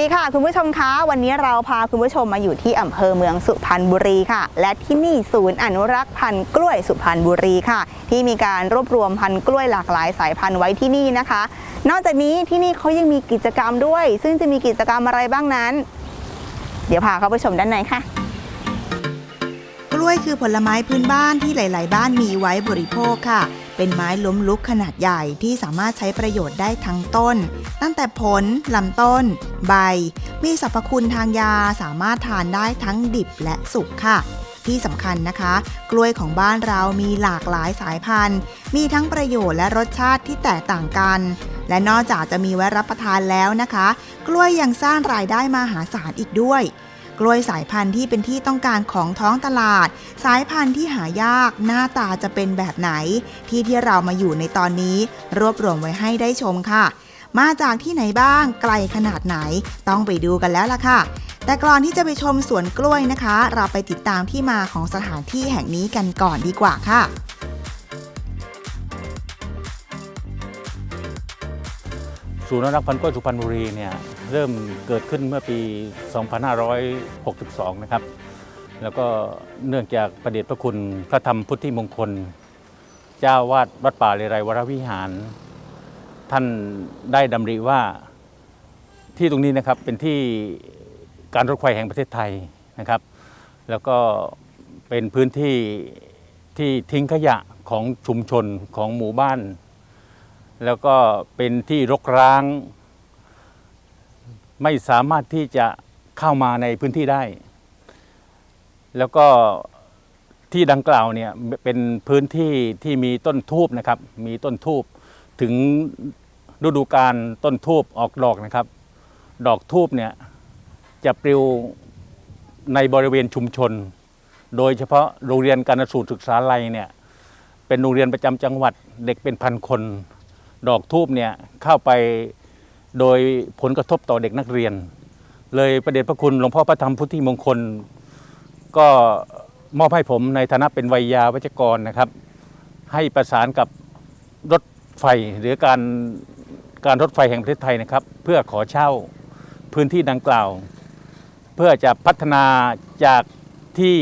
ดีค่ะ คุณผู้ชมคะวันนี้เราพาคุณผู้ชมมาอยู่ที่อำเภอเมืองสุพรรณบุรีค่ะ และที่นี่ศูนย์อนุรักษ์พันธุ์กล้วยสุพรรณบุรีค่ะ ที่มีการรวบรวมพันธุ์กล้วยหลากหลายสายพันธุ์ไว้ที่นี่นะคะ นอกจากนี้ที่นี่เขายังมีกิจกรรมด้วย ซึ่งจะมีกิจกรรมอะไรบ้างนั้น เดี๋ยวพาเข้าไปชมด้านในค่ะ กล้วยคือผลไม้พื้นบ้านที่หลาย ๆ บ้านมีไว้บริโภคค่ะ เป็นไม้ล้มลุกขนาดใหญ่ที่สามารถใช้ประโยชน์ได้ทั้งต้น ตั้งแต่ผล ลำต้น ใบ มีสรรพคุณทางยาสามารถทานได้ทั้งดิบและสุกค่ะ ที่สำคัญนะคะ กล้วยของบ้านเรามีหลากหลายสายพันธุ์ มีทั้งประโยชน์และรสชาติที่แตกต่างกัน และนอกจากจะมีไว้รับประทานแล้วนะคะ กล้วยยังสร้างรายได้มหาศาลอีกด้วย กล้วยสายพันธุ์ที่เป็นที่ต้องการของท้องตลาด สายพันธุ์ที่หายากหน้าตาจะเป็นแบบไหน ที่ที่เรามาอยู่ในตอนนี้ รวบรวมไว้ให้ได้ชมค่ะ มาจากที่ไหนบ้างไกลขนาดไหน ต้องไปดูกันแล้วล่ะค่ะ แต่ก่อนที่จะไปชมสวนกล้วยนะคะ เราไปติดตามที่มาของสถานที่แห่งนี้กันก่อนดีกว่าค่ะศูนย์อนุรักษ์พันธุ์กล้วยสุพรรณบุรีเนี่ย เริ่มเกิดขึ้นเมื่อปี 2562 นะครับ แล้วก็เนื่องจากประเดชพระคุณพระธรรมพุทธิมงคล เจ้าวาดวัดป่าเลไรวรวิหาร ท่านได้ดำริว่าที่ตรงนี้นะครับเป็นที่การรถไฟแห่งประเทศไทยนะครับ แล้วก็เป็นพื้นที่ที่ทิ้งขยะของชุมชนของหมู่บ้าน แล้วก็เป็นที่รกร้าง ไม่สามารถที่จะเข้ามาในพื้นที่ได้ แล้วก็ที่ดังกล่าวเนี่ยเป็นพื้นที่ที่มีต้นทูบนะครับ มีต้นทูบถึงฤดูการต้นทูบออกดอกนะครับ ดอกทูบเนี่ยจะปลิวในบริเวณชุมชน โดยเฉพาะโรงเรียนการสูตรศึกษาลัยเนี่ยเป็นโรงเรียนประจำจังหวัดเด็กเป็นพันคน ดอกทูบเนี่ยเข้าไป โดยผลกระทบต่อเด็กนักเรียน เลยประเดชพระคุณหลวงพ่อพระธรรมพุทธิมงคล ก็มอบให้ผมในฐานะเป็นวัยยาวัจกรนะครับ ให้ประสานกับรถไฟหรือการการรถไฟแห่งประเทศไทยนะครับ เพื่อขอเช่าพื้นที่ดังกล่าว เพื่อจะพัฒนาจากที่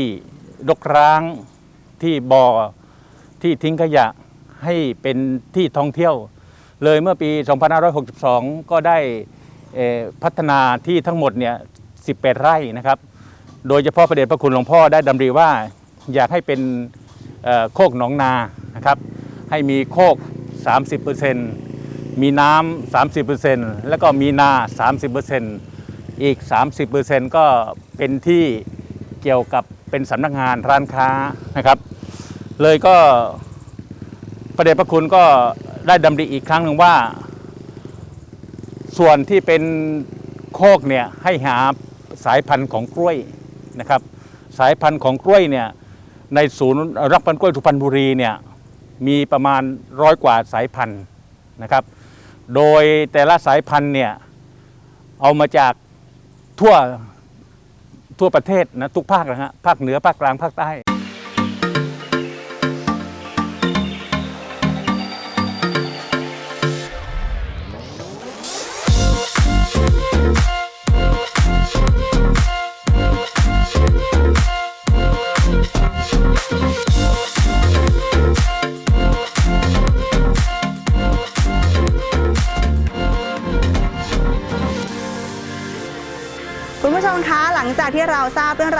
รกร้างที่บ่อที่ทิ้งขยะให้เป็นที่ท่องเที่ยว เลยเมื่อปี 2562 ก็ได้พัฒนาที่ทั้งหมดเนี่ย 18 ไร่นะครับ โดยเฉพาะประเดชพระคุณหลวงพ่อได้ดำริว่าอยากให้เป็นโคกหนองนานะครับ ให้มีโคก 30%มีน้ำ 30%แล้วก็มีนา 30%อีก 30%ก็เป็นที่เกี่ยวกับเป็นสำนักงานร้านค้านะครับ เลยก็ประเดชพระคุณก็ ได้ดำริอีกครั้งหนึ่งว่า ส่วนที่เป็นโคกเนี่ยให้หาสายพันธุ์ของกล้วยนะครับ สายพันธุ์ของกล้วยเนี่ยในศูนย์รักพันธุ์กล้วยสุพรรณบุรีเนี่ยมีประมาณร้อยกว่าสายพันธุ์นะครับ โดยแต่ละสายพันธุ์เนี่ยเอามาจากทั่วทั่วประเทศนะทุกภาคนะฮะภาคเหนือภาคกลางภาคใต้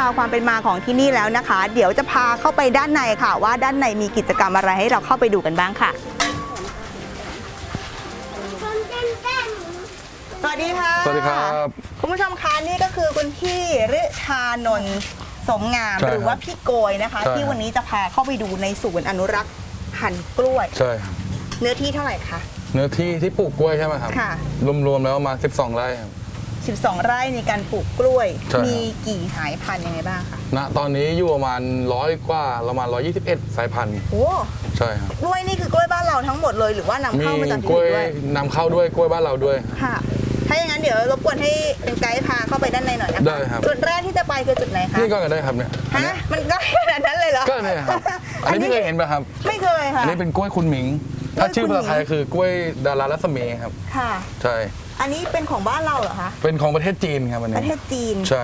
าบเรื่องราวความเป็นมาของที่นี่แล้วนะคะ เดี๋ยวจะพาเข้าไปด้านในค่ะ ว่าด้านในมีกิจกรรมอะไรให้เราเข้าไปดูกันบ้างค่ะ สวัสดีค่ะสวัสดีครับ คุณผู้ชมคะนี่ก็คือคุณพี่ฤชานนท์สมงามใช่หรือว่าครับพี่โกยนะคะ ใช่ที่วันนี้จะพาเข้าไปดูในศูนย์อนุรักษ์พันธุ์กล้วย ใช่ครับเนื้อที่เท่าไหร่คะ เนื้อที่ที่ปลูกกล้วยใช่ไหมครับค่ะ รวมๆแล้วประมาณ12 ไร่ครับ 12 ไร่ในการปลูกกล้วย ใช่ครับ มีกี่สายพันธุ์ยังไงบ้างคะณตอนนี้อยู่ประมาณร้อยกว่าประมาณ121 สายพันธุ์โอ้ใช่ครับกล้วยนี่คือกล้วยบ้านเราทั้งหมดเลยหรือว่านำมีเข้ามาจากกที่ล้วยอื่นด้วยนำเข้าด้วยกล้วยบ้านเราด้วย ค่ะ ถ้าอย่างนั้นเดี๋ยวรบกวนให้เป็นไกด์พาเข้าไปด้านในหน่อยนะคะได้ครับ จุดแรกที่จะไปคือจุดไหนคะนี่ก็ได้ครับเนี่ยอันฮะเนี้ยมันก็ขนาดนั้นเลยเหรอก็เนี่ยครับ อันนี้พี่เคยเห็นไหมครับ ไม่เคยค่ะอันนี้เป็นกล้วยคุณหมิงกล้วย ถ้าชื่อคุณหมิภางษาไทยคือกล้วยดารารัศมีครับ ค่ะ ใช่ อันนี้เป็นของบ้านเราเหรอคะ เป็นของประเทศจีนครับอันปนี้ระเทศจีน ใช่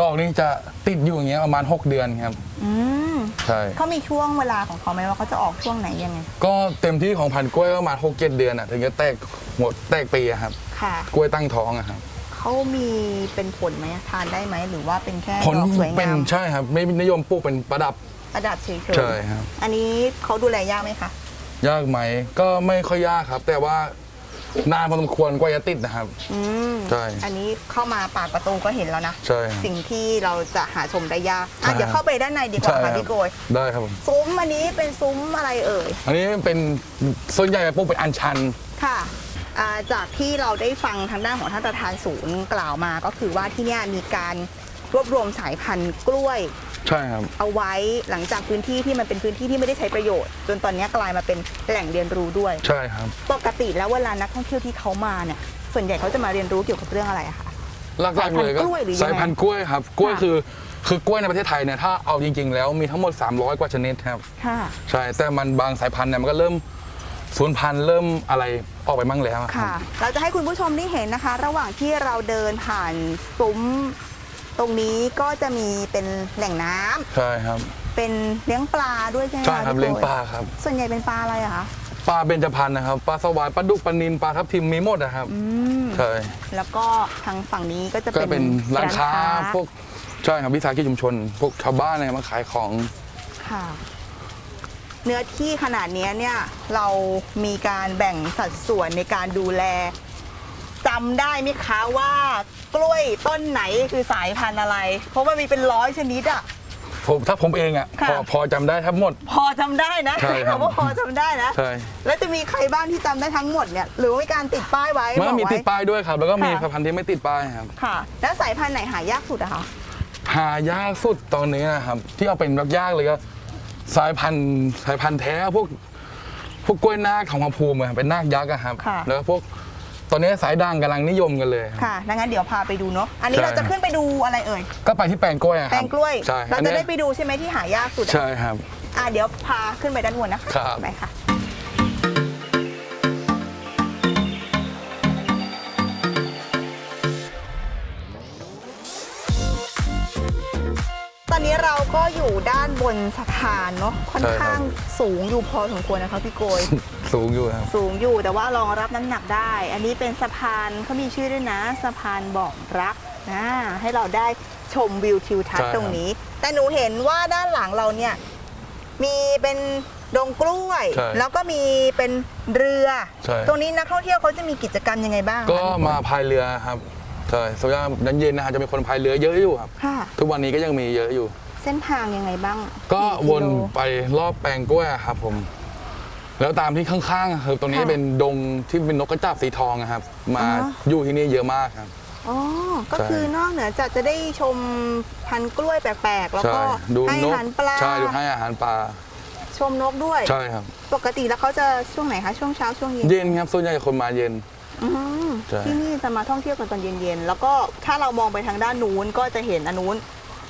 ดอกนี้จะติดอยู่อย่างเงี้ยประมาณ 6 เดือนครับ อืมใช่ เขามีช่วงเวลาของเขาไหมว่าเขาจะออกช่วงไหนยังไง ก็เต็มที่ของพันธุ์กล้วยก็ประมาณ6 7เดือนอะถึงจะแตกหมดแตกปีอะครับ ค่ะ กล้วยตั้งท้องอะครับเขามีเป็นผลไหมทานได้ไหมหรือว่าเป็นแค่ผลดอกสวยเป็นงามใช่ครับ ไม่นิยมปลูกเป็นประดับ ประดับเฉยใช่ครับๆอันนี้เขาดูแลยากไหมคะ ยากไหมก็ไม่ค่อยยากครับ แต่ว่านานพอสมควรกว่าจะติดนะครับ อืมใช่อันนี้เข้ามาปากประตูก็เห็นแล้วนะ ใช่ครับสิ่งที่เราจะหาชมได้ยากใช่อะเดี๋ยวเข้าไปด้านในดีกว่าใช่ค่ะรับพี่โกยได้ครับผมซุ้มอันนี้เป็นซุ้มอะไรเอ่ย อันนี้เป็นส่วนใหญ่ปลูกเป็นอัญชัน ค่ะอ่าจากที่เราได้ฟังทางด้านของท่านประธานศูนย์กล่าวมาก็คือว่าที่เนี่ยมีการรวบรวมสายพันธุ์กล้วย ใช่ครับ เอาไว้หลังจากพื้นที่ที่มันเป็นพื้นที่ที่ไม่ได้ใช้ประโยชน์ จนตอนนี้กลายมาเป็นแหล่งเรียนรู้ด้วย ใช่ครับ ปกติแล้วเวลานักท่องเที่ยวที่เขามาเนี่ยส่วนใหญ่เขาจะมาเรียนรู้เกี่ยวกับเรื่องอะไรอะคะ หลักๆเลยก็สายพันธุ์กล้วยหรือยังไงสายพันธุ์กล้วยครับ กล้วยค่ะ คือคือกล้วยในประเทศไทยเนี่ยถ้าเอาจริง ๆ แล้วมีทั้งหมด 300 กว่าชนิดครับ ค่ะ ใช่ แต่มันบางสายพันธุ์เนี่ยมันก็เริ่มสูญพันธุ์เริ่มอะไรออกไปมั่งแล้วอะครับ ค่ะ เราจะให้คุณผู้ชมได้เห็นนะคะ ระหว่างที่เราเดินผ่านซุ้ม ตรงนี้ก็จะมีเป็นแหล่งน้ำใช่ครับเป็นเลี้ยงปลาด้วยใช่ไหมใช่คะครับพี่โกเลี้ยงปลาครับ ส่วนใหญ่เป็นปลาอะไรอะคะปลาเบญจพรรณนะครับปลาสวายปลาดุกปลานิลปลาทับทิมมีหมดนะครับอืมใช่แล้วก็ทางฝั่งนี้ก็จะก็เป็นเป็นร้านค้าพวกใช่ครับวิสาหกิจชุมชน พวกชาวบ้านเนี่ยมาขายของค่ะ เนื้อที่ขนาดเนี้ยเนี่ยเรามีการแบ่งสัดส่วนในการดูแลจำได้ไหมคะว่า กล้วยต้นไหนคือสายพันธุ์อะไร เพราะมันมีเป็นร้อยชนิดอะผมถ้าผมเองอะค่ะ พอพอจำได้ทั้งหมด พอจำได้นะใช่ครับคำว่าพอจำได้นะ ใช่แล้วจะมีใครบ้างที่จำได้ทั้งหมดเนี่ยหรือว่ามีการติดป้ายไว้มันก็มีบอกไว้ติดป้ายด้วยครับ แล้วก็มีค่ะ พันธุ์ที่ไม่ติดป้ายครับ ค่ะ แล้วสายพันธุ์ไหนหายากสุดอะคะหายากสุดตอนนี้นะครับ ที่เอาเป็นแบบยากเลยก็สายพันธุ์สายพันธุ์แท้พวก พวกกล้วยนาคของพระภูมิอะเป็นนาคยักษ์อะครับ ค่ะ แล้วก็พวก ตอนนี้สายด่างกำลังนิยมกันเลยครับค่ะดังนั้นเดี๋ยวพาไปดูเนาะ อันนี้ใช่เราจะขึ้นไปดูอะไรเอ่ย ก็ไปที่แปลงกล้วยอะคแปลรับงกล้วย ใช่เราอันจะนี้ได้ไปดูใช่ไหมที่หายากสุดอะใช่ครับ อะเดี๋ยวพาขึ้นไปด้านบนนะคะครับ ไปค่ะ เราก็อยู่ด้านบนสะพานเนาะค่อนใช่ครับข้างสูงอยู่พอสมควรนะคะพี่โกย สูงอยู่ครับ สูงอยู่แต่ว่ารองรับน้ำหนักได้ อันนี้เป็นสะพานเขามีชื่อด้วยนะ สะพานบอกรักนะให้เราได้ชมวิวทิวทัศน์ใช่ครับตรงนี้ แต่หนูเห็นว่าด้านหลังเราเนี่ยมีเป็นดงกล้วย ใช่แล้วก็มีเป็นเรือ ใช่ ตรงนี้นักท่องเที่ยวเขาจะมีกิจกรรมยังไงบ้างก็คะมาพายเรือครับใช่ส่วนใหญ่ยันเย็นนะครับจะมีคนพายเรือเยอะอยู่ครับ ค่ะ ทุกวันนี้ก็ยังมีเยอะอยู่ เส้นทางยังไงบ้างก็กี่วนกิโล ไปรอบแปลงกล้วยอะครับผม แล้วตามที่ข้างๆอะคือตรงนี้ค่ะเป็นดงที่เป็นนกกระจาบสีทองอะครับ มาอ๋ออยู่ที่นี่เยอะมากครับ อ๋อ ก็ใช่ คือนอกเหนือจากจะได้ชมพันธุ์กล้วยแปลกๆ แล้วใช่ก็ดูให้นอากหารปลา ใช่ดูให้อาหารปลาชมนกด้วย ใช่ครับ ปกติแล้วเขาจะช่วงไหนคะ ช่วงเช้าช่วงเย็นเย็นครับส่วนใหญ่คนมาเย็น อืมใช่ ที่นี่จะมาท่องเที่ยวกันตอนเย็นๆ แล้วก็ถ้าเรามองไปทางด้านนู้นก็จะเห็นอนนุน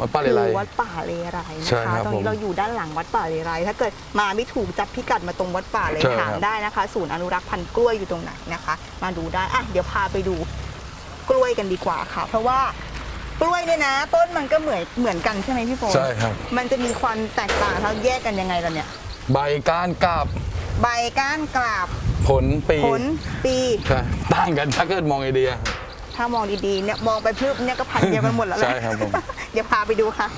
วัดป้าเลคืไลวัดป่าเลไรนะใช่คะ ครับตรงผนี้มเราอยู่ด้านหลังวัดป่าเลไร ถ้าเกิดมาไม่ถูกจับพิกัดมาตรงวัดป่าเลยใช่ครับ ถามได้นะคะ ศูนย์อนุรักษ์พันธุ์กล้วยอยู่ตรงไหนนะคะ มาดูได้อะเดี๋ยวพาไปดูกล้วยกันดีกว่าค่ะ เพราะว่ากล้วยเนี่ยนะ ต้นมันก็เหมือนเหมือนกันใช่ไหมพี่โฟนใช่ครับ มันจะมีความแตกต่างเราแยกกันยังไงล่ะเนี่ย ใบก้านกาบใบก้านกราบผลปีผลปี ใช่ต่างกันถ้าเกิดมองไอเดีย ถ้ามองดีๆเนี่ยมองไปพรึบเนี่ยก็พันเดียวกันหมดแล้วแหละใช่ครับผม เดี๋ยวพาไปดูค่ะ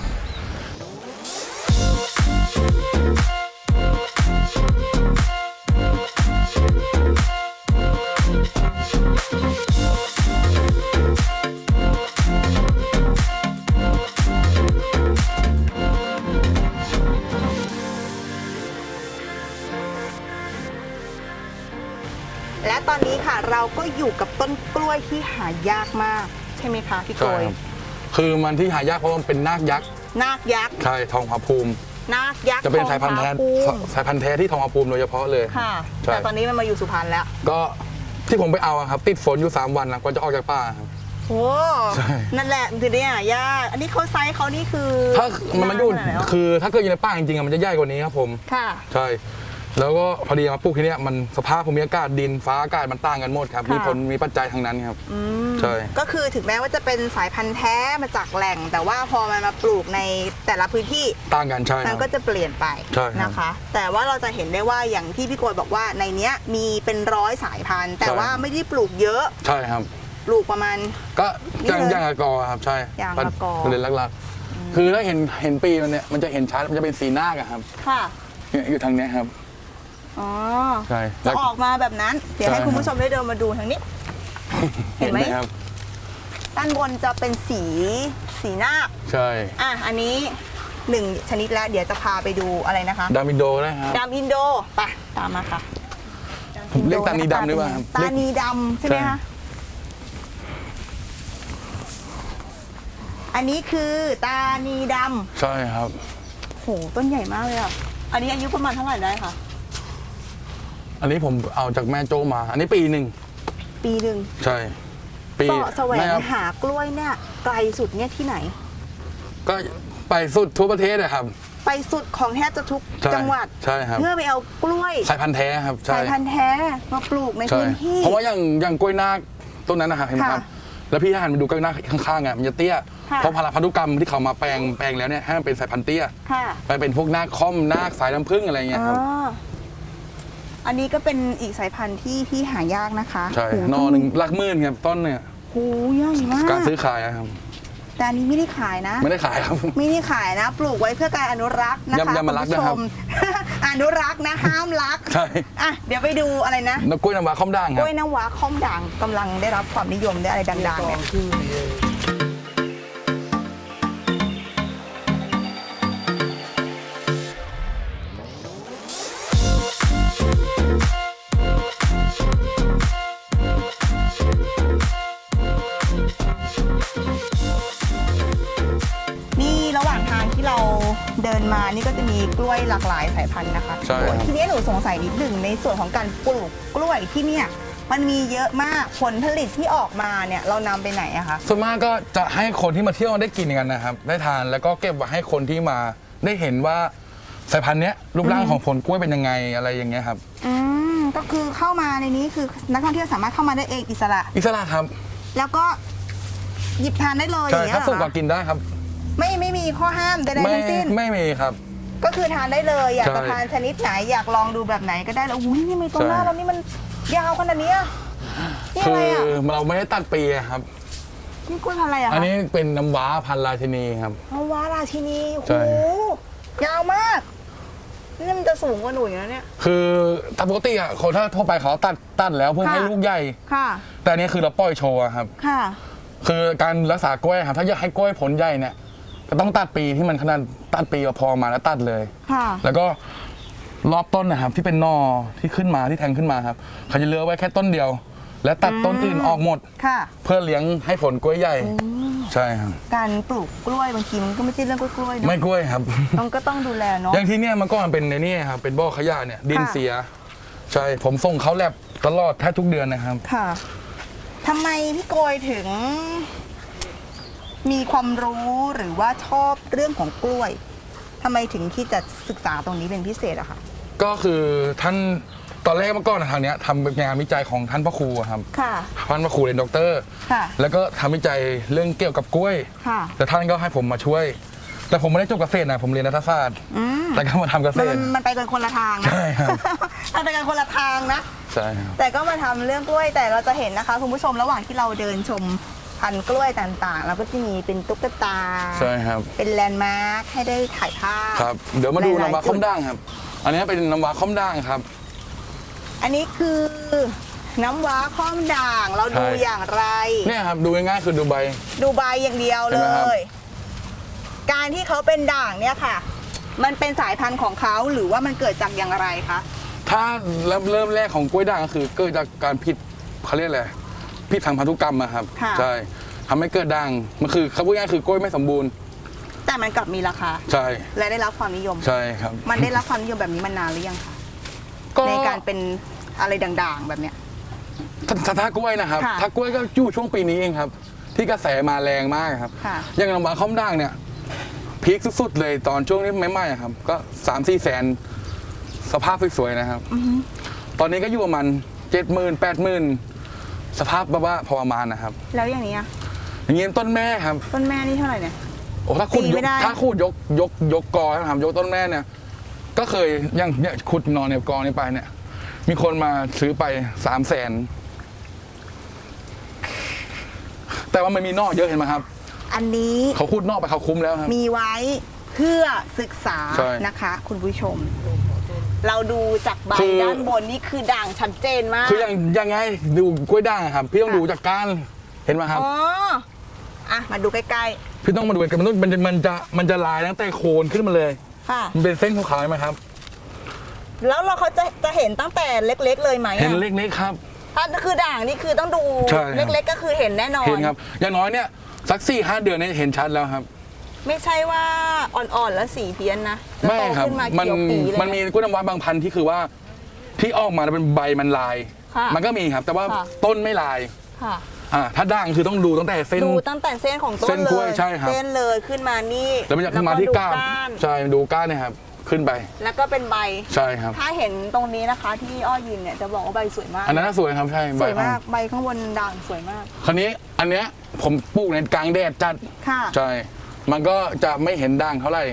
อยู่กับต้นกล้วยที่หายากมาก ใช่ไหมคะพี่โกใช่ยครับคือมันที่หายากเพราะมันเป็นนาคยักษ์นาคยักษ์ใช่ทองผาภูมิ นาคยักษ์จะเป็นสายพันธุ์แท้ทองผาภูมิสายพันธุ์แท้ที่ทองผาภูมิโดยเฉพาะเลย ค่ะ ใช่ แต่ตอนนี้มันมาอยู่สุพรรณแล้วก็ที่ผมไปเอาอะครับ ติดฝนอยู่ 3 วันนะกว่าจะออกจากป่าครับ โอ้ใช่ นั่นแหละทีเนี้ยยากอันนี้เขาไซส์เขานี่คือถ้ามันมันอยู่าขนาดไหแล้วคือถ้าเกิดอยู่ในป่าจริงๆอะมันจะใหญ่กว่านี้ครับผม ค่ะ ใช่ แล้วก็พอดีมาปลูกที่เนี้ยมันสภาพภูมิอากาศดินฟ้าอากาศมันต่างกันหมดครับค่ะมีผลมีปัจจัยทางนั้นครับ อืมใช่ ก็คือถึงแม้ว่าจะเป็นสายพันธุ์แท้มาจากแหล่ง แต่ว่าพอมันมาปลูกในแต่ละพื้นที่ ต่างกันใช่คมัรันบ ก็จะเปลี่ยนไปใช่ครับนะคะ แต่ว่าเราจะเห็นได้ว่าอย่างที่พี่โกยบอกว่าในเนี้ยมีเป็นร้อยสายพันธุ์ แต่ใช่ ว่าไม่ได้ปลูกเยอะใช่ครับ ปลูกประมาณ ก็นี่ย่างเลยย่างอากอครับใช่ย่างอากอ ประเด็นหลักๆ คือถ้าเห็นเห็นปีมันเนี่ยมันจะเห็นชัดมันจะเป็นสีหน้าคอะครับค่ะเนี่ยอยู่ทางเนี้ยครับ อ๋อใช่จะออกมาแบบนั้น เดี๋ยวให้ใช่คุณผู้ชมได้เดินมาดูทางนี้ เห็นไหมครับ ด้านบนจะเป็นสีสีหน้าคใช่อะอันนี้หนึ่งชนิดแล้ว เดี๋ยวจะพาไปดูอะไรนะคะ ดามินโดนะครับดำอินโดไปตามมาค่ะผมเรียกตานีดำด้วยป่ะครับตานีดำใช่ไหมใช่ คะ อันนี้คือตานีดใช่ครับำโหต้นใหญ่มากเลยอะ อันนี้อายุประมาณเท่าไหร่ได้คะ อันนี้ผมเอาจากแม่โจมา อันนี้ปีหนึ่งปีหนึ่งใช่ ปีเสาะแสวงไม่ครับหากล้วยเนี่ยไกลสุดเนี่ยที่ไหน ก็ไปสุดทั่วประเทศนะครับ ไปสุดของแทบจะทุกใช่จังหวัด ใช่ครับ เพื่อไปเอากล้วยสายพันธุ์แท้ครับใช่ สายพันธุ์แท้มาปลูกในใช่ พื้นที่ เพราะว่าอย่างอย่างกล้วยนาคต้นนั้นนะครับเห็นไหมครับค่ะแล้วพี่หันมาดูกล้วยนาคข้างๆอะมันจะเตี้ย ค่ะ เพราะพาราพันธุกรรมที่เขามาแปลงแปลงแล้วเนี่ยให้มันเป็นสายพันธุ์เตี้ยค่ะ ไปเป็นพวกนาคค่อมนาคสายน้ำผึ้งอะไรเงี้ยครับ อ๋ออันนี้ก็เป็นอีกสายพันธุ์ที่ที่หายากนะคะใช่โหนอหนึ่งหลักหมื่นครับต้นเนี่ยโหใหญ่มาก การซื้อขายอะครับ แต่อันนี้ไม่ได้ขายนะ ไม่ได้ขายครับ ไม่ได้ขายนะ ปลูกไว้เพื่อการอนุรักษ์นะคะอย่าอย่ามารักนะครับ ณผู้ชม อนุรักษ์นะห้ามรักใช่อะเดี๋ยวไปดูอะไรนะนกกล้วยน้ำว้าค่อมด่างคกรับ ล้วยน้ำว้าค่อมด่างกำลังได้รับความนิยมได้อะไรดังๆเนี่ยนี่ มานี่ก็จะมีกล้วยหลากหลายสายพันธุ์นะคะใช่ครับ ทีนี้หนูสงสัยนิดหนึ่งในส่วนของการปลูกกล้วยที่เนี่ยมันมีเยอะมากผลผลิตที่ออกมาเนี่ยเรานำไปไหนอะคะ ส่วนมากก็จะให้คนที่มาเที่ยวได้กินกันนะครับ ได้ทานแล้วก็เก็บไว้ให้คนที่มาได้เห็นว่าสายพันธุ์เนี้ยรูปร่างของผลกล้วยเป็นยังไงอะไรอย่างเงี้ยครับ อืมก็คือเข้ามาในนี้คือนักท่องเที่ยวสามารถเข้ามาได้เองอิสระ อิสระครับแล้วก็หยิบทานได้เลยอใช่ย่างเงี้ยถ้าเหรสุกอก็คะกินได้ครับ ไม่ไม่มีข้อห้ามใดไม่ๆทั้งสิ้น ไม่มีครับ ก็คือทานได้เลย อยากจะใช่ทานชนิดไหนอยากลองดูแบบไหนก็ได้แล้วอุ้ยนี่มีตรงหน้าใช่ เรานี่มันยาวขนาดเนี้ยนี่คือะไรออะเราไม่ได้ตัดปีอะครับ นี่กล้วยพันธุ์อะไรอะคะอันนี้เป็นน้ำว้าพันธุ์ราชินีครับ เอาว้าราชินีโอ้ใช่ โหยาวมากนี่มันจะสูงกว่าหนูอยู่แล้วเนี่ย คือตามปกติอะคนถ้าทั่วไปเขาตัดตัดแล้วเพื่อค่ะ ให้ลูกใหญ่ ค่ะ แต่อันนี้คือเราปล่อยโชว์อะครับ ค่ะ คือการรักษากล้วยครับถ้าอยากให้กล้วยผลใหญ่เนี่ย ก็ต้องตัดปีที่มันขนาดตัดปีพอมาแล้วตัดเลย ค่ะ แล้วก็รอบต้นนะครับที่เป็นนอที่ขึ้นมาที่แทงขึ้นมาครับเขาจะเลือกไว้แค่ต้นเดียว และตัดต้นอื่นออกหมด ค่ะ เพื่อเลี้ยงให้ผลกล้วยใหญ่ ใช่ครับ การปลูกกล้วยบางทีมันก็ไม่ใช่เรื่องกล้วยๆเนไม่อะกล้วยครับ ต้องก็ต้องดูแลเนาะ อย่างที่เนี่ยมันก็มันเป็นในนี่ครับเป็นบ่อขยะเนี่ยดินค่ะ เสีย ใช่ผมส่งเขาแลบตลอดแทบทุกเดือนนะครับ ค่ะทำไมพี่โกยถึง มีความรู้หรือว่าชอบเรื่องของกล้วยทำไมถึงที่จะศึกษาตรงนี้เป็นพิเศษอะคะก็คือท่านตอนแรกเมื่อก่อนทางเนี้ยทำงานวิจัยของท่านพระครูอะครับค่ะ ท่านพระครูเรียนด็อกเตอร์ ค่ะ แล้วก็ทำวิจัยเรื่องเกี่ยวกับกล้วย ค่ะ แต่ท่านก็ให้ผมมาช่วย แต่ผมไม่ได้จบเกษตรนะผมเรียนรัฐศาสตร์ อืมแต่ก็มาทำเกษมันตรมันไปกันคนละทางนะ ใช่ครับ มันไปกันคนละทางนะ ใช่ครับ แต่ก็มาทำเรื่องกล้วยแต่เราจะเห็นนะคะ คุณผู้ชมระหว่างที่เราเดินชม พันธุ์กล้วยต่างๆเราก็จะมีเป็นตุ๊กตา ใช่ครับ เป็นแลนด์มาร์คให้ได้ถ่ายภาพครับ เดี๋ยวมาดูหลายๆน้ำว้าจุดข้อมด่างครับ อันนี้เป็นน้ำว้าข้อมด่างครับ อันนี้คือน้ำว้าข้อมด่างเราดูใช่ อย่างไร เนี่ยครับดูง่ายๆคือดูใบ ดูใบอย่างเดียวเห็เลนไหมครับ ย การที่เขาเป็นด่างเนี่ยค่ะ มันเป็นสายพันธุ์ของเขาหรือว่ามันเกิดจากอย่างไรคะ ถ้าเริ่มเริ่มแรกของกล้วยด่างก็คือเกิดจากการผิดเขาเรียกอะไร ผิดทางพันธุกรรมอะครับ ค่ะ ใช่ทำให้เกิดด่างมันคือเขาพูดง่ายๆคือกล้วยไม่สมบูรณ์ แต่มันกลับมีราคา ใช่และได้รับความนิยม ใช่ครับมันได้รับความนิยมแบบนี้มานานหรือยังคะก็ในการเป็นอะไรด่างๆ แบบเนี้ย ถ้าถ้าถ้ากล้วยนะครับค่ะถ้ากล้วยก็อยู่ช่วงปีนี้เองครับ ที่กระแสมาแรงมากครับ ค่ะ อย่างลำบากข้อมด่างเนี่ยพีคสุดๆเลยตอนช่วงนี้ไม่ไหม้อะครับ ก็สามสี่แสนสภาพสวยๆนะครับ ตอนนี้ก็อยู่ประมาณเจ็ดหมื่นแปดหมื่น สภาพแบบว่าพอประมาณนะครับ แล้วอย่างนี้อะอย่างนี้ต้นแม่ครับต้นแม่นี่เท่าไหร่เนี่ย โอ้ถ้าขุดตียไม่กได้ ถ้าขุดยกยกยกกอนะครับยกต้นแม่เนี่ย ก็เคยอย่างเนี่ยขุดนอนในกอนี้ไปเนี่ย มีคนมาซื้อไปสามแสนแต่ว่ามันมีนอกเยอะเห็นไหมครับ อันนี้เขาขุดนอกไปเขาคุ้มแล้วครับ มีไว้เพื่อศึกษาใช่ นะคะ คุณผู้ชม เราดูจากใบคือ ด้านบนนี่คือด่างชัดเจนมากคืออย่างยังไงดูกล้วยด่างอะครับ พี่ต้องค่ะดูจากก้านเห็นไหมครับ อ๋ออะมาดูใกล้พี่ต้องมาดูกันมันต้องมันจะมันจะมันจะลายตั้งแต่โคนขึ้นมาเลย ๆค่ะ มันเป็นเส้นขาวๆเห็นไหมครับ แล้วเราเขาจะจะเห็นตั้งแต่เล็กๆเลยไหมอะเห็นเล็กๆครับ ถ้าคือด่างนี่คือต้องดูใช่ครับ เล็กๆก็คือเห็นแน่นอน เห็นครับอย่างน้อยเนี่ยสักสี่ห้าเดือนเนี่ยเห็นชัดแล้วครับ ไม่ใช่ว่าอ่อนๆแล้วสีเพี้ยนนะแล้วไม่โตครับขึ้นมามันเขียวปีเลยมันมีกล้วยน้ำว้าบางพันธุ์ที่คือว่า ที่ออกมาแล้วเป็นใบมันลาย ค่ะมันก็มีครับ แต่ว่าค่ะ ต้นไม่ลายค่ะ อ่าถ้าด่างคือต้องดูตั้งแต่เส้น ดูตั้งแต่เส้นของต้เส้นนเลกล้วยยใช่ครับ เส้นเลยขึ้นมานี่แล้วมันจะขึ้นมาที่ดูก้านก้านใช่ดูก้านเนี่ยครับ ขึ้นไปแล้วก็เป็นใบ ใช่ครับ ถ้าเห็นตรงนี้นะคะที่อ้อยืนเนี่ยจะบอกว่าใบสวยมาก อันนั้นน่าสวยครับใช่สใบวยมากอ่อนใบข้างบนด่างสวยมาก คราวนี้อันเนี้ยผมปลูกในกลางแดดจัดค่ะ ใช่ มันก็จะไม่เห็นด่างเท่าไหร่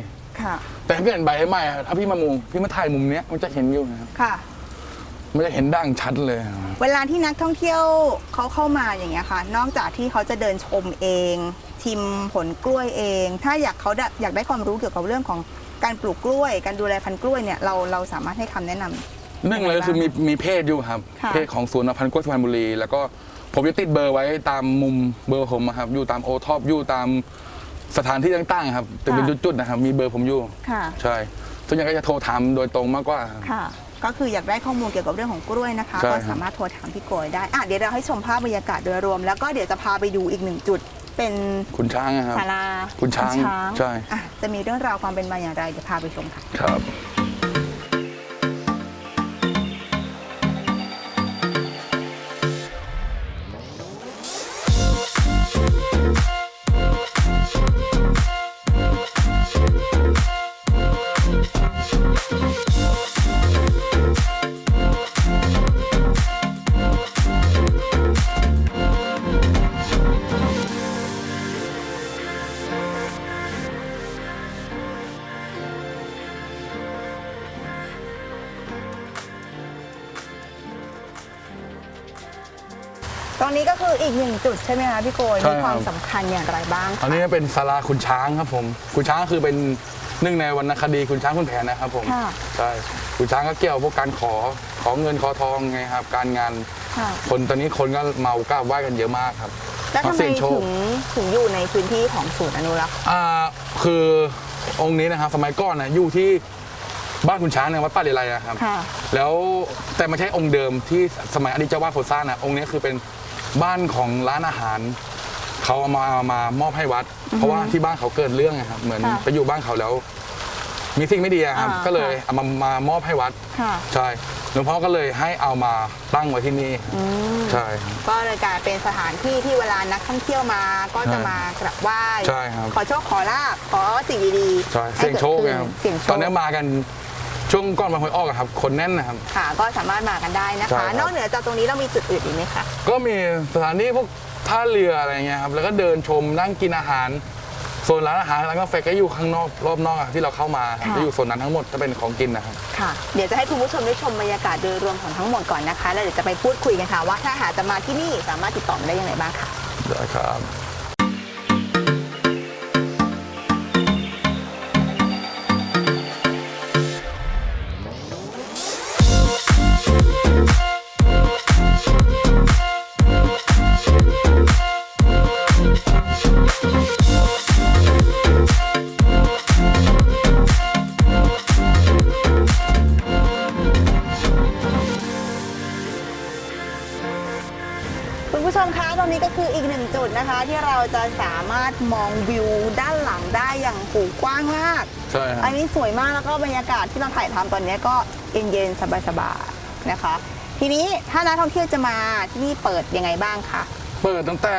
ค่ะ แต่ถ้าเปลี่ยนใบให้ใหม่อะถ้าพี่มามุงพี่มาถ่ายมุมเนี้ยมันจะเห็นอยู่นะครับค่ะ มันจะเห็นด่างชัดเลยเวลาที่นักท่องเที่ยวเขาเข้ามาอย่างเงี้ยค่ะ นอกจากที่เขาจะเดินชมเอง ชิมผลกล้วยเอง ถ้าอยากเขาได้อยากได้ความรู้เกี่ยวกับเรื่องของการปลูกกล้วย การดูแลพันธุ์กล้วยเนี่ยเราเราสามารถให้คำแนะนำ หนึ่งเลยคือมีมีเพจอยู่ครับ ค่ะ เพจของศูนย์พันธุ์กล้วยสุพรรณบุรี แล้วก็ผมจะติดเบอร์ไว้ตามมุมเบอร์ผมอะครับ อยู่ตามโอท็อปอยู่ตาม สถานที่ต่างๆครับจะเป็นจุดๆนะครับมีเบอร์ผมอยู่ค่ะ ใช่ส่วนใหญ่ก็จะโทรถามโดยตรงมากกว่าครับค่ะ ก็คืออยากได้ข้อมูลเกี่ยวกับเรื่องของกล้วยนะคะ ใช่ครัก็บ สามารถโทรถามพี่โกยได้อะเดี๋ยวเราให้ชมภาพบรรยากาศโดยรวม แล้วก็เดี๋ยวจะพาไปดูอีกหนึ่งจุด เป็นคุณช้างอะครับ ศาลาคุณช้างใช่ อะจะมีเรื่องราวความเป็นมาอย่างไรเดี๋ยวพาไปชมค่ะ ครับ ตรงนี้ก็คืออีกหนึ่งจุดใช่ไหมคะพี่โกยใช่มีครับความสำคัญอย่างไรบ้างอันนี้เป็นศาลาคุณช้างครับผมคุณช้างก็คือเป็นหนึ่งในวรรณคดีคุณช้างคุณแผนนะครับผมค่ะใช่คุณช้างก็เกี่ยวพวกการขอขอเงินขอทองไงครับ การงานค่ะ คนตอนนี้คนก็เมากราบไหว้กันเยอะมากครับแล้วทำไมเสี่ยงโชถึค งถึงอยู่ในพื้นที่ของศูนย์อนุรักษ์ อ่าคือองค์นี้นะครับสมัยก่อนนะอยู่ที่บ้านคุณช้างในวัดป่าเลไลนะครับ ค่ะ แล้วแต่ไม่ใช่องค์เดิมที่สมัยอดีตเจ้าวาดโพธิ์ซ่านนะองค์นี้คือเป็น บ้านของร้านอาหารเขาเอามามามอบให้วัด เพราะว่าที่บ้านเขาเกิดเรื่องนะครับเหมือนค่ะไปอยู่บ้านเขาแล้ว มีสิ่งไม่ดีอะครับ อ่าก็เลยค่ะ เอามามามอบให้วัด ค่ะใช่หลวงพ่อก็เลยให้เอามาตั้งไว้ที่นี่อืมใช่ครับ ก็เลยกลายเป็นสถานที่ที่เวลานักท่องเที่ยวมาก็จะใช่มากราบไหว้ใช่ครับ ขอโชคขอลาบขอสิ่งดีๆใช่ให้เสี่ยงโชคกิดไงขึ้นครับเสี่ยงโชค ตอนนี้มากัน ช่วงก่อนวันหวยออกอะครับคนแน่นนะครับ ค่ะ ก็สามารถมากันได้นะใช่คะครับนอกเหนือจากตรงนี้เรามีจุดอื่นอีกไหมคะ ก็มีสถานที่พวกท่าเรืออะไรเงี้ยครับแล้วก็เดินชมนั่งกินอาหารโซนร้านอาหารร้านกาแฟก็อยู่ข้างนอกรอบนอกอะที่เราเข้ามาครับค่ะ จะอยู่โซนนั้นทั้งหมดจะเป็นของกินนะครับ ค่ะ เดี๋ยวจะให้คุณผู้ชมได้ชมบรรยากาศโดยรวมของทั้งหมดก่อนนะคะ แล้วเดี๋ยวจะไปพูดคุยกันค่ะว่าถ้าหากจะมาที่นี่สามารถติดต่อมาได้ยังไงบ้างค่ะ ได้ครับ สวยมากแล้วก็บรรยากาศที่เราถ่ายทำตอนนี้ก็เย็นๆสบายๆนะคะ ทีนี้ถ้านักท่องเที่ยวจะมาที่นี่เปิดยังไงบ้างคะเปิดตั้งแต่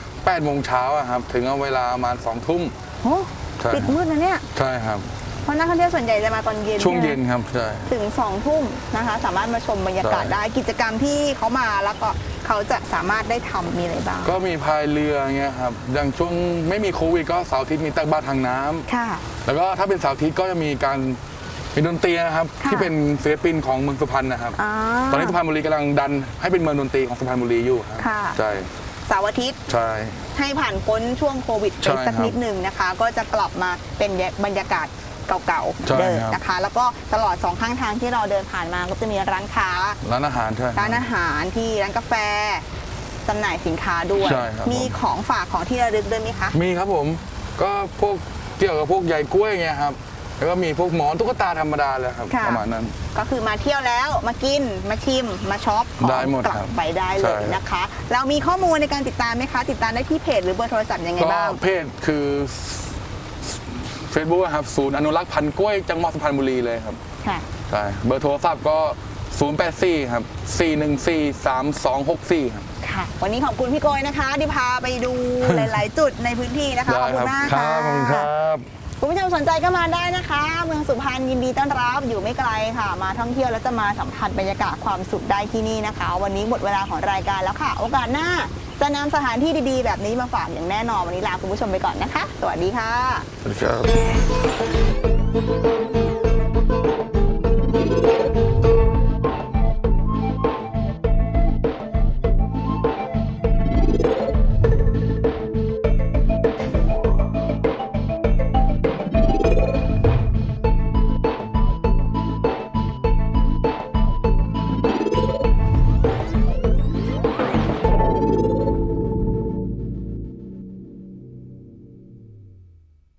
8โมงเช้าอะครับ ถึงเอาเวลาประมาณ2ทุ่มโอ้ใช่ปิดมืดนะเนี่ย ใช่ครับ เพราะนักท่องเที่ยวส่วนใหญ่จะมาตอนเย็นช่วงใไหมเย็นครับใช่ ถึง2องทุ่มนะคะ สามารถมาชมบรรยากาศใช่ได้กิจกรรมที่เขามาแล้วก็เขาจะสามารถได้ทำมีอะไรบ้างก็มีพายเรือเงี้ยครับอย่างช่วงไม่มีโควิดก็เสาร์อาทิตย์มีตักบาตรทางน้ำค่ะ แล้วก็ถ้าเป็นเสาร์อาทิตย์ก็จะมีการมีดนตรีนะครับ ค่ะ ที่เป็นศิลปินของเมืองสุพรรณนะครับ อ่า ตอนนี้สุพรรณบุรีกำลังดันให้เป็นเมืองดนตรีของสุพรรณบุรีอยู่ครับค่ะ ใช่เสาร์อาทิตย์ ใช่ ให้ผ่านพ้นช่วงโควิดไปใช่สักครับนิดหนึ่งนะคะ ก็จะกลับมาเป็นบรรยากาศ เก่าใช่ๆเดิมครับ นะคะ แล้วก็ตลอดสองข้างทางที่เราเดินผ่านมาก็จะมีร้านค้า ร้านอาหารใช่ ร้านอาหารที่ร้านกาแฟจำหน่ายสินค้าด้วย ใช่ครับ มีผมของฝากของที่ระลึกด้วยไหมคะ มีครับผมก็พวกเกี่ยวกับพวกใยกล้วยเงี้ยครับแล้วก็มีพวกหมอนตุ๊กตาธรรมดาเลยครับค่ะ ประมาณนั้น ก็คือมาเที่ยวแล้วมากินมาชิม มาช็อปของได้หมดกลัครับไปได้เลใช่ ยนะคะ เรามีข้อมูลในการติดตามไหมคะ ติดตามได้ที่เพจหรือเบอร์โทรศัพท์ยังไงก็บ้าง เพจคือ เฟซบุ๊กครับศูนย์อนุรักษ์พันธุ์กล้วยจังหวัดสุพรรณบุรีเลยครับค่ะ ใช่เบอร์โทรศัพท์ก็ 084 ครับ 414 3264 ครับ ค่ะ วันนี้ขอบคุณพี่โกยนะคะ ที่พาไปดูหลาย ๆ จุดในพื้นที่นะคะ ขอบคุณมากคค่ะรับขอบคุณครับ คุณผู้ชมสนใจก็มาได้นะคะ เมืองสุพรรณยินดีต้อนรับอยู่ไม่ไกลค่ะ มาท่องเที่ยวแล้วจะมาสัมผัสบรรยากาศความสุขได้ที่นี่นะคะ วันนี้หมดเวลาของรายการแล้วค่ะ โอกาสหน้า จะนำสถานที่ดีๆ แบบนี้มาฝากอย่างแน่นอนวันนี้ลาคุณผู้ชมไปก่อนนะคะ สวัสดีค่ะ สวัสดีครับ